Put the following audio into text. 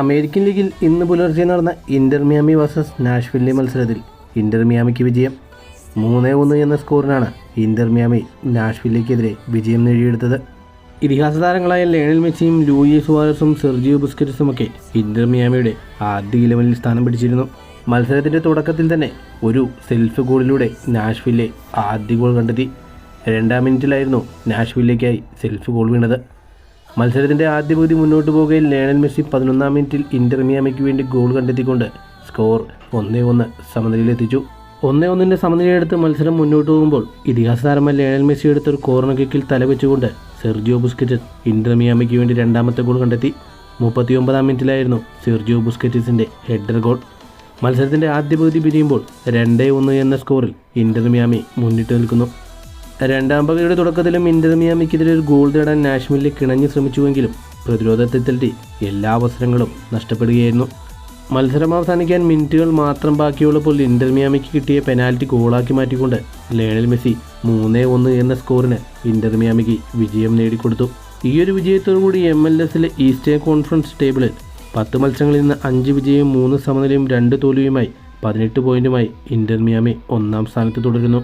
American ലീഗിൽ ഇന്ന് പുലർച്ചെ നടന്ന ഇന്റർ മിയാമി വേഴ്സസ് നാഷ്വില്ലി മത്സരത്തിൽ ഇന്റർ മിയാമിക്ക് വിജയം മൂന്ന് ഒന്ന് എന്ന സ്കോറിനാണ് ഇന്റർ മിയാമി നാഷ്വില്ലിക്കെതിരെ വിജയം നേടിയെടുത്തത്. ഇതിഹാസ താരങ്ങളായ ലേണൽ മെസ്സിയും ലൂയി സുവാരസും സെർജിയോ ബുസ്കറ്റ്സുമൊക്കെ ഇന്റർ മിയാമിയുടെ ആദ്യ ഇലവനിൽ സ്ഥാനം പിടിച്ചിരുന്നു. മത്സരത്തിന്റെ തുടക്കത്തിൽ തന്നെ ഒരു സെൽഫ് ഗോളിലൂടെ നാഷ്വില്ലെ ആദ്യ ഗോൾ കണ്ടെത്തി. രണ്ടാം മിനിറ്റിലായിരുന്നു നാഷ്വില്ലേക്കായി സെൽഫ് ഗോൾ വീണത്. മത്സരത്തിന്റെ ആദ്യ പകുതി മുന്നോട്ട് പോകുകയിൽ ലയണൽ മെസ്സി പതിനൊന്നാം മിനിറ്റിൽ ഇന്റർ മിയാമിക്ക് വേണ്ടി ഗോൾ കണ്ടെത്തിക്കൊണ്ട് സ്കോർ ഒന്നേ ഒന്ന് സമനിലയിലെത്തിച്ചു. ഒന്നേ ഒന്നിന്റെ സമനിലയെടുത്ത് മത്സരം മുന്നോട്ട് പോകുമ്പോൾ ഇതിഹാസ താരമായ ലയണൽ മെസ്സി എടുത്ത ഒരു കോർണർ കിക്കിൽ തലവെച്ചുകൊണ്ട് സെർജിയോ ബുസ്കറ്റസ് ഇന്റർ മിയാമിക്ക് വേണ്ടി രണ്ടാമത്തെ ഗോൾ കണ്ടെത്തി. മുപ്പത്തിയൊമ്പതാം മിനിറ്റിലായിരുന്നു സെർജിയോ ബുസ്കറ്റിസിന്റെ ഹെഡർ ഗോൾ. മത്സരത്തിന്റെ ആദ്യ പകുതി പിരിയുമ്പോൾ രണ്ടേ ഒന്ന് എന്ന സ്കോറിൽ ഇന്റർ മിയാമി മുന്നിട്ട് നിൽക്കുന്നു. രണ്ടാം പകുതിയുടെ തുടക്കത്തിലും ഇന്റർ മിയാമിക്കെതിരെ ഒരു ഗോൾ നേടാൻ നാഷ്മില്ലെ കിണഞ്ഞ് ശ്രമിച്ചുവെങ്കിലും പ്രതിരോധത്തിൽ തട്ടി എല്ലാ അവസരങ്ങളും നഷ്ടപ്പെടുകയായിരുന്നു. മത്സരം അവസാനിക്കാൻ മിനിറ്റുകൾ മാത്രം ബാക്കിയുള്ളപ്പോൾ ഇന്റർ മിയാമിക്ക് കിട്ടിയ പെനാൽറ്റി ഗോളാക്കി മാറ്റിക്കൊണ്ട് ലയണൽ മെസ്സി മൂന്നേ ഒന്ന് എന്ന സ്കോറിന് ഇന്റർ മിയാമിക്ക് വിജയം നേടിക്കൊടുത്തു. ഈ ഒരു വിജയത്തോടുകൂടി എം എൽ എസിലെ ഈസ്റ്റേൺ കോൺഫറൻസ് ടേബിളിൽ പത്ത് മത്സരങ്ങളിൽ നിന്ന് അഞ്ച് വിജയവും മൂന്ന് സമനിലയും രണ്ട് തോൽവിയുമായി പതിനെട്ട് പോയിന്റുമായി ഇന്റർ മിയാമി ഒന്നാം സ്ഥാനത്ത് തുടരുന്നു.